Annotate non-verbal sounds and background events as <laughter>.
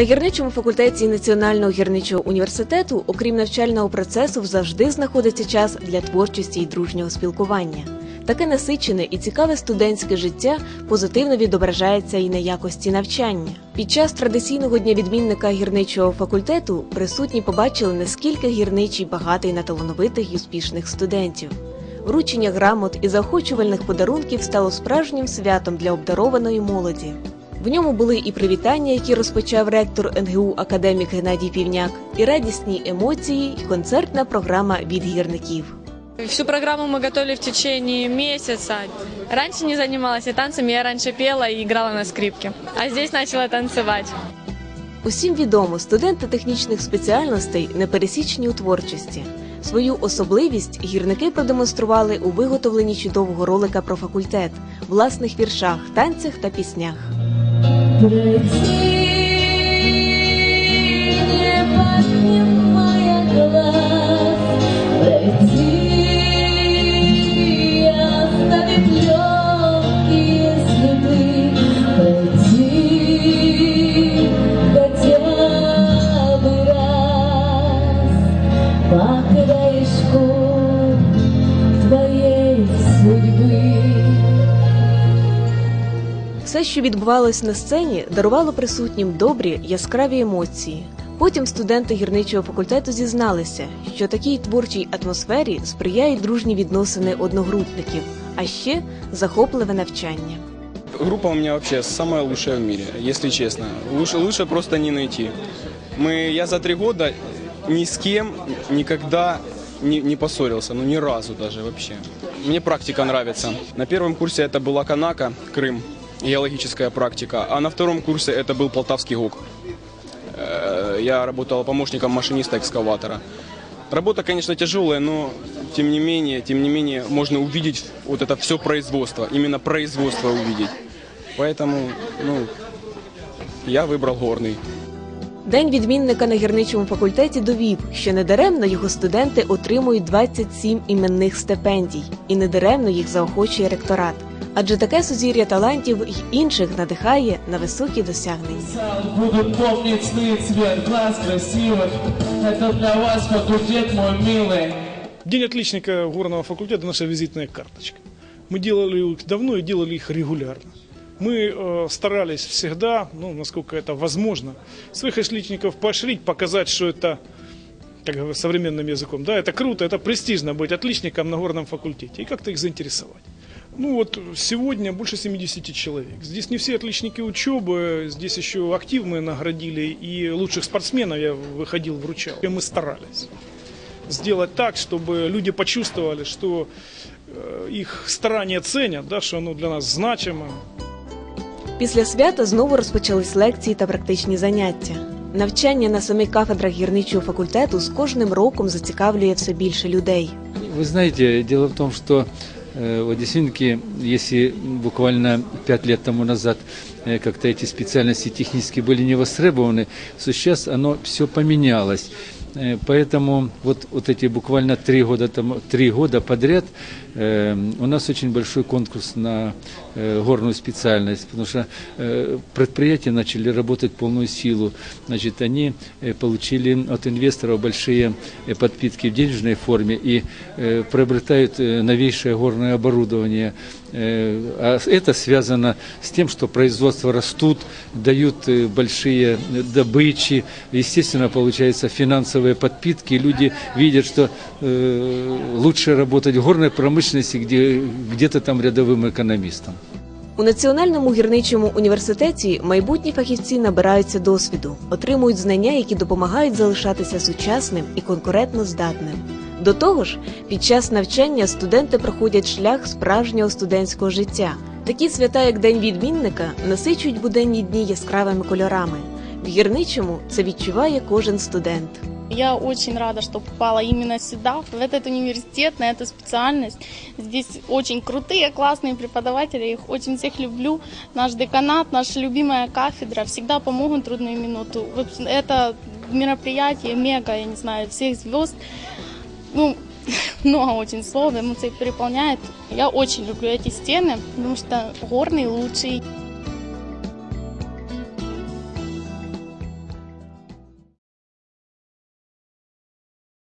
На гірничому факультеті Національного гірничого університету, окрім навчального процесу, завжди знаходиться час для творчості і дружнього спілкування. Таке насичене і цікаве студентське життя позитивно відображається і на якості навчання. Під час традиційного дня відмінника гірничого факультету присутні побачили, наскільки гірничий багатий на талановитих і успішних студентів. Вручення грамот і заохочувальних подарунків стало справжнім святом для обдарованої молоді. В ньому були і привітання, які розпочав ректор НГУ академік Геннадій Півняк, і радісні емоції, і концертна програма від гірників. Всю программу мы готовили в течение месяца. Раньше не занималась и танцами, я раньше пела и играла на скрипке. А здесь начала танцевать. Усім відомо, студенти технічних спеціальностей непересічні у творчості. Свою особливість гірники продемонстрували у виготовленні чудового ролика про факультет, власних віршах, танцях та піснях. Пройти, не поднимая Все, що відбувалось на сцені, дарувало присутнім добрі, яскраві емоції. Потім студенти гірничого факультету зізналися, що такій творчій атмосфері сприяють дружні відносини одногрупників, а ще захопливе навчання. Группа у меня вообще самая лучшая в мире, если честно. Лучше, лучше просто не найти. Мы, я за три года ни с кем никогда не, не поссорился, ну ни разу даже вообще. Мне практика нравится. На первом курсе это была Канака, Крым, геологическая практика, а на втором курсе это был Полтавский ГОК. Э, Я работал помощником машиниста экскаватора. Работа, конечно, тяжелая, но тем не менее, тем не менее, можно увидеть вот это все производство, именно производство увидеть. Поэтому, ну, я выбрал горный. День відмінника на гірничому факультеті довів, що недаремно його студенти отримують 27 іменних стипендій, і недаремно їх заохочує ректорат. Адже таке сузір'я талантів й інших надихає на високі досягнення. Будут помнить сны, цвет глаз красивых. Это для вас факультет мой милый. День отличника горного факультета – наша визитная карточка. Мы делали их давно и делали их регулярно. Мы э, старались всегда, ну, насколько это возможно, своих отличников поощрить, показать, что это, как говорят современным языком, да, это круто, это престижно быть отличником на горном факультете и как-то их заинтересовать. Ну вот сегодня больше 70 человек. Здесь не все отличники учебы, здесь еще актив мы наградили, и лучших спортсменов я выходил, вручал. И мы старались сделать так, чтобы люди почувствовали, что э, их старания ценят, да, что оно для нас значимо. Після свята знову розпочались лекції та практичні заняття. Навчання на самих кафедрах гірничого факультету з кожним роком зацікавлює все більше людей. Вы знаете, дело в том, что э, действительно, если буквально пять лет тому назад э, как-то эти специальности технически были не востребованы, то сейчас оно все поменялось. Э, Поэтому вот, вот эти буквально три года, тому, три года подряд у нас очень большой конкурс на э, горную специальность, потому что э, предприятия начали работать в полную силу. Значит, они э, получили от инвесторов большие э, подпитки в денежной форме и э, приобретают э, новейшее горное оборудование. Э, А это связано с тем, что производства растут, дают э, большие э, добычи, естественно, получаются финансовые подпитки, и люди видят, что э, лучше работать в горной промышленности, где где-то там рядовым экономистом. У Національному гірничому університеті майбутні фахівці набираються досвіду, отримують знання, які допомагають залишатися сучасним і конкурентно здатним. До того ж, під час навчання студенти проходять шлях справжнього студентського життя. Такі свята, як День відмінника, насичують буденні дні яскравими кольорами. В гірничому це відчуває кожен студент. Я очень рада, что попала именно сюда, в этот университет, на эту специальность. Здесь очень крутые, классные преподаватели, я их очень всех люблю. Наш деканат, наша любимая кафедра всегда помогут в трудную минуту. Это мероприятие мега, я не знаю, всех звезд. Ну, много <laughs> очень слов, эмоций переполняет. Я очень люблю эти стены, потому что горный лучший.